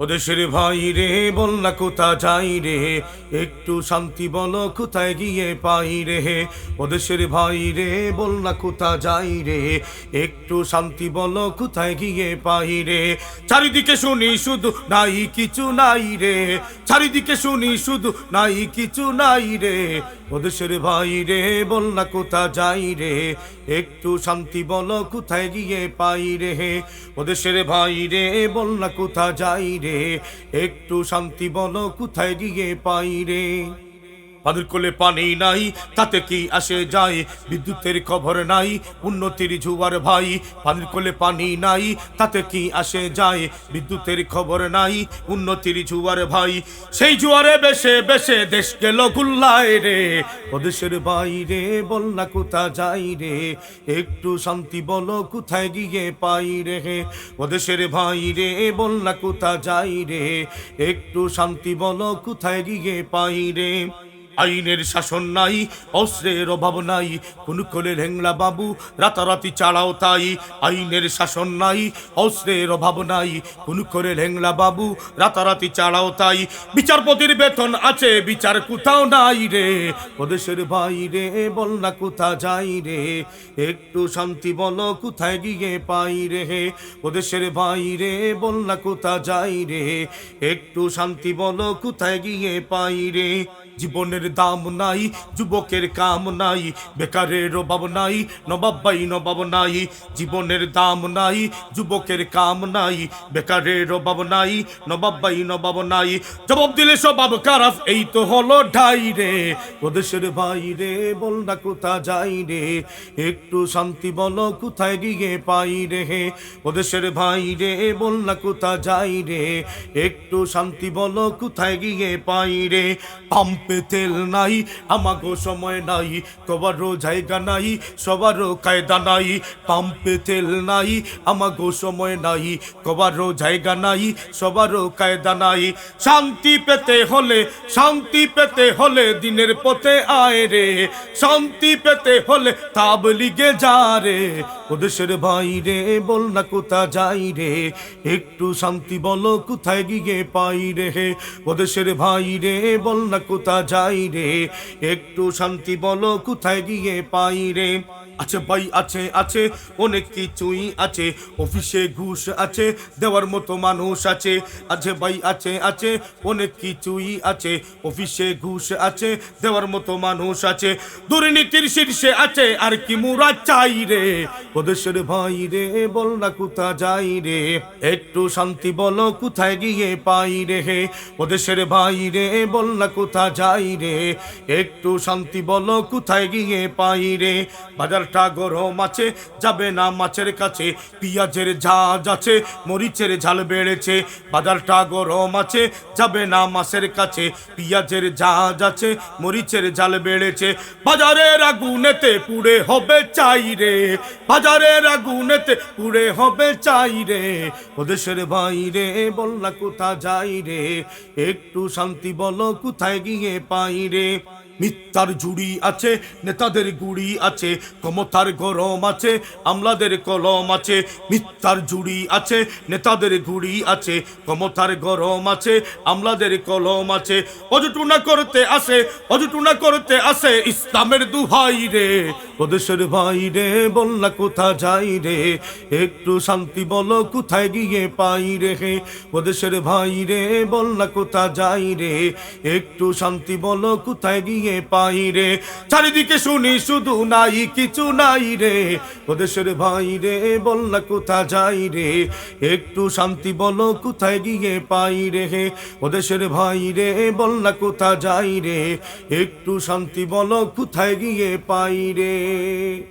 ওদেশের ভাই রে বল না কোথা যাই রে? একটু শান্তি বলো, কোথায় গিয়ে পাই রে? ওদেশের ভাই রে বল না কোথা যাই রে? একটু শান্তি বলো, কোথায় গিয়ে পাই রে? চারিদিকে শুনি শুধু নাই কিছু নাই রে। চারিদিকে শুনি শুধু নাই কিছু নাই রে। ওদেশের ভাই রে বল না কোথা যাই রে? একটু শান্তি বলো, কোথায় গিয়ে পাই রে? ওদেশের ভাই রে বল না কোথা যাই রে? একটু শান্তি বলো, কোথায় গিয়ে পাই রে? পানির কোলে পানি নাই, তাতে কি আসে যায়? বিদ্যুতের খবর নাই, উন্নতির জুয়ার ভাই। পানির কোলে পানি নাই, তাতে কি আসে যায়? বিদ্যুতের খবর নাই, উন্নতির জুয়ার ভাই। সেই জুয়ারে বেশে বেশে দেশ গেল গুল্লায় রে। ওদেশের বাইরে না কোথা যাই রে। একটু শান্তি বলো কোথায় গিয়ে পাই রে। ওদেশের ভাই রে না কোথা যাই রে। একটু শান্তি বলো কোথায় গিয়ে পাই রে। আইনের শাসন নাই, অস্ত্রের অভাব নাই কোন কোলে লেংলা বাবু, রাতারাতি চালাও তাই। আইনের শাসন নাই, অস্ত্রের অভাব নাই কোন করে লেংলা বাবু, রাতারাতি চালাও তাই। বিচারপতির বেতন আছে, বিচার কোথাও নাই রে। ওদেশের ভাই রে বল না কোথা যাই রে। একটু শান্তি বলো, কোথায় গিয়ে পাই রে? ওদেশের ভাই রে বল না কোথা যাই রে। একটু শান্তি বলো, কোথায় গিয়ে পাই রে? জীবনের দাম নাই, যুবকের কাম নাই, বেকারের অভাব নাই নবাব ভাই নবাব নাই, জীবনের দাম নাই, যুবকের কাম নাই, বেকারের অভাব নাই নবাব ভাই নবাব নাই। জবাব দিলে স্বভাব খারাপ, এই তো হলো ঢাই রে ওদেশের ভাই রে বল না কোথা যাই রে, একটু শান্তি বলো কোথায় গিয়ে পাই রে ওদেশের ভাই রে বল না কোথা যাই রে, একটু শান্তি বলো কোথায় গিয়ে পাই রে, পাম্পে তেল নাই আমাগো সময় নাই কবারও জায়গা নাই সবারও কায়দা নাই পাম্পে তেল নাই আমাগো সময় নাই কবারও জায়গা নাই সবারও কায়দা নাই শান্তি পেতে হলে শান্তি পেতে হলে দিনের পথে আয় রে শান্তি পেতে হলে তাবলিগে যা রে ওদেশের ভাই রে বল না কোথা যাই রে একটু শান্তি বলো কোথায় গিয়ে পাই রে ওদেশের ভাই রে বল না কোথা যাই রে একটু শান্তি বলো কোথায় গিয়ে পাই রে আছে ভাই আছে আছে, অনেক কিছুই আছে, অফিসে ঘুষ আছে, দেওয়ার মতো মানুষ আছে আছে ভাই আছে আছে, অনেক কিছুই আছে, অফিসে ঘুষ আছে, দেওয়ার মতো মানুষ আছে, দুর্নীতির শীর্ষে আছে, আর কি মুরা চাই রে ওদেশের ভাই রে, বল না কোথা যাই রে, একটু শান্তি বলো কোথায় গিয়ে পাই রে হে ওদেশের ভাই রে, বল না কোথা যাই রে, একটু শান্তি বলো কোথায় গিয়ে পাই রে বাজারটা গরম আছে, যাবে না মাছের কাছে, পিঁয়াজের ঝাঁজ আছে, মরিচের ঝাল বেড়েছে বাজারটা গরম আছে, যাবে না মাছের কাছে, পিঁয়াজের ঝাঁজ আছে, মরিচের ঝাল বেড়েছে, বাজারের আগুনেতে পুড়ে হবে চাই রে, বাজারের আগুনেতে পুড়ে হবে চাই রে, ওদেশের ভাই রে বল না কোথা যাই রে, একটু শান্তি বলো কোথায় গিয়ে পাই রে। মিথ্যার জুড়ি আছে, নেতাদের গুড়ি আছে, ক্ষমতার গরম আছে, আমলাদের কলম আছে মিথ্যার জুড়ি আছে, নেতাদের গুড়ি আছে, ক্ষমতার গরম আছে, আমলাদের কলম আছে। অজটুনা করতে আসে অজটুনা করতে আসে ইসলামের দুহাই রে ওদেশের ভাই রে বল না কোথা যাই রে, একটু শান্তি বলো কোথায় গিয়ে পাই রে হে ওদেশের ভাই রে বল না কোথা যাই রে, একটু শান্তি বলো কোথায় গিয়ে পাই রে। চারিদিকে শুনি শুধু নাই, কিছু নাই রে। প্রদেশের ভাই রে বল না কোথা যাই রে? একটু শান্তি বলো, কোথায় গিয়ে পাই রে? হে ওদেশের ভাই রে বল না কোথা যাই রে? একটু শান্তি বলো, কোথায় গিয়ে পাই রে?